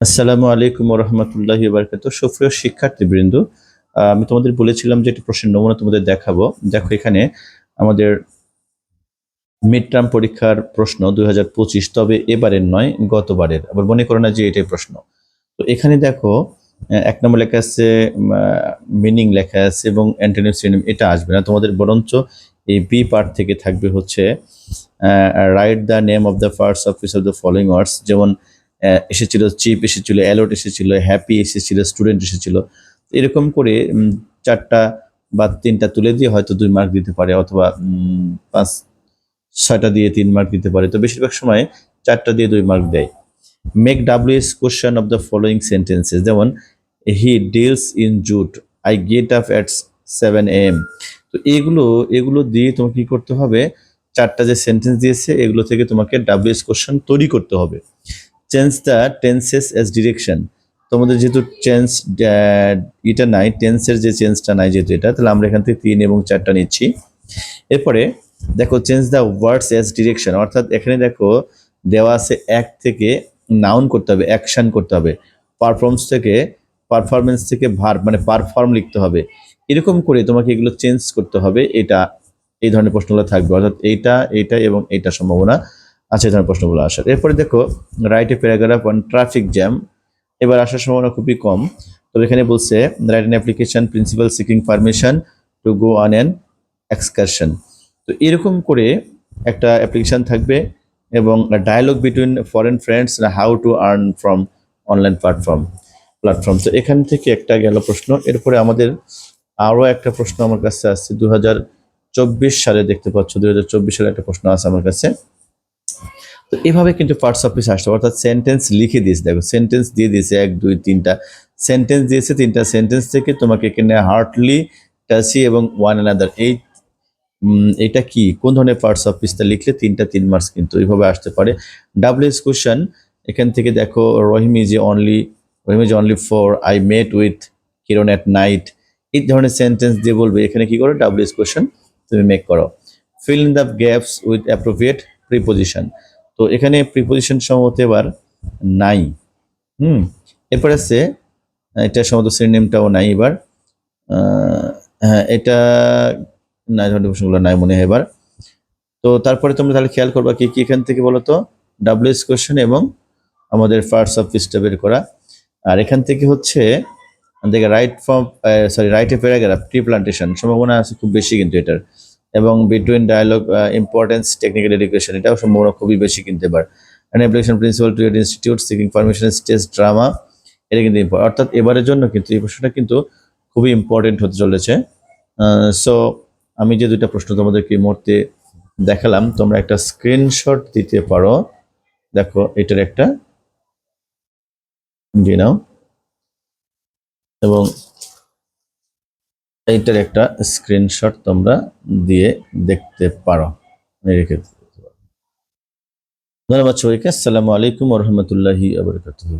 আসসালামু আলাইকুম রহমতুল্লাহি বারকাত সুপ্রিয় শিক্ষার্থীবৃন্দ আমি তোমাদের বলেছিলাম যে একটি প্রশ্নের নমুনা তোমাদের দেখাবো। দেখো এখানে আমাদের মিড টার্ম পরীক্ষার প্রশ্ন দু হাজার পঁচিশ, তবে এবারের নয়, গতবারের। আবার মনে করো না যে এটাই প্রশ্ন। তো এখানে দেখো এক নম্বর লেখা আছে মিনিং লেখা আছে এবং অ্যান্টোনিম সিনোনিম এটা আসবে না। তোমাদের বরঞ্চ এই বি পার্ট থেকে থাকবে হচ্ছে write the name of the first office of the following words যেমন এসেছিল, চিপ এসেছিল, অ্যালোট এসেছিল, হ্যাপি এসেছিল, স্টুডেন্ট এসেছিল। এরকম করে চারটা বা তিনটা তুলে দিয়ে হয়তো দুই মার্ক দিতে পারে অথবা পাঁচ, ছয়টা দিয়ে তিন মার্ক দিতে পারে। তো বেশিরভাগ সময় চারটা দিয়ে দুই মার্ক দেয়। Make W S question of the following sentences যেমন he deals in jute I get up at seven AM তো এগুলো এগুলো দিয়ে তোমাকে কি করতে হবে? চারটা যে সেন্টেন্স দিয়েছে, এগুলো থেকে তোমাকে ডাব্লিউ এস কোশ্চেন তৈরি করতে হবে। Change the tenses as direction তোমাদের যেহেতু চেঞ্জ এটা নাই টেন্সের যে চেঞ্জটা নাই যেহেতু এটা, তাহলে আমরা এখান থেকে তিন এবং চারটা নিচ্ছি। এরপরে দেখো change the words as direction অর্থাৎ এখানে দেখো, দেওয়া আছে এক থেকে নাউন করতে হবে অ্যাকশন করতে হবে। পারফর্মস থেকে পারফরমেন্স থেকে ভার মানে পারফর্ম লিখতে হবে। এরকম করে তোমাকে এগুলো চেঞ্জ করতে হবে, এটা এই ধরনের প্রশ্নগুলো থাকবে। অর্থাৎ এইটা এইটা এবং এইটা সম্ভাবনা। আছে ধরনের প্রশ্নগুলো আসার। এরপরে দেখো রাইটে প্যারাগ্রাফ অন ট্রাফিক জ্যাম এবার আসার সম্ভাবনা খুবই কম। তবে এখানে বলছে write an application principal seeking permission to go on an excursion তো এরকম করে একটা অ্যাপ্লিকেশন থাকবে এবং dialogue between foreign friends how to earn from online platform platform তো এখান থেকে একটা গেল প্রশ্ন। এরপরে আমাদের আরও একটা প্রশ্ন আমার কাছে আসছে। দু সালে দেখতে পাচ্ছ দু সালে একটা প্রশ্ন আছে আমার কাছে। তো এভাবে কিন্তু পার্টস অফ আসতে পারে, অর্থাৎ সেন্টেন্স লিখে দিয়েছে। দেখো সেন্টেন্স দিয়ে দিয়েছে এক দুই তিনটা। সেন্টেন্স দিয়েছে তিনটা। সেন্টেন্স থেকে তোমাকে এখানে হার্টলি টাসি এবং ওয়ান অ্যানাদার এই এটা কি? কোন ধরনের পার্টস অফ পিসটা লিখলে তিনটা তিন মার্কস কিন্তু এইভাবে আসতে পারে? ডাব্লিউএস কোশ্চেন এখান থেকে দেখো Rahim is only Rahim is only for I met with Kiran at night এই ধরনের সেন্টেন্স দিয়ে বলবে। এখানে কি করো? ডাব্লিউএস কোশ্চেন তুমি মেক করো। Fill in the gaps with appropriate preposition তো এখানে প্রিপোজিশন সম্ভবত এবার নাই। হুম, এরপর আছে, এটা সম্ভবত শ্রেণীমটাও নাই এবার। হ্যাঁ এটা না এই ধরনের প্রশ্নগুলো নাই মনে হয় এবার। তো তারপরে তোমরা তাহলে খেয়াল করবা কি কি এখান থেকে বলো তো? ডাব্লিউএস কোশ্চেন এবং আমাদের ফার্স্ট অফ পিসটা বের করা। আর এখান থেকে হচ্ছে, দেখে write form sorry write a paragraph tree plantation সম্ভাবনা আছে খুব বেশি কিন্তু এটার। এবং between dialogue importance technical education এটাও সম্ভাবনা খুবই বেশি কিন্তু এবার। An application principal to institute seeking permission stage drama এটা কিন্তু। অর্থাৎ এবারের জন্য কিন্তু এই প্রশ্নটা কিন্তু খুবই ইম্পর্টেন্ট হতে চলেছে। সো আমি যে দুইটা প্রশ্ন তোমাদেরকে এই মুহূর্তে দেখালাম, তোমরা একটা স্ক্রিনশট দিতে পারো। দেখো, এটার একটা, দিয়ে নাও। এবং এইটার একটা স্ক্রিনশট তোমরা দিয়ে দেখতে পারো। রেখে। ধন্যবাদ সবাইকে। আসসালামু আলাইকুম রহমতুল্লাহি আবরকাতুহ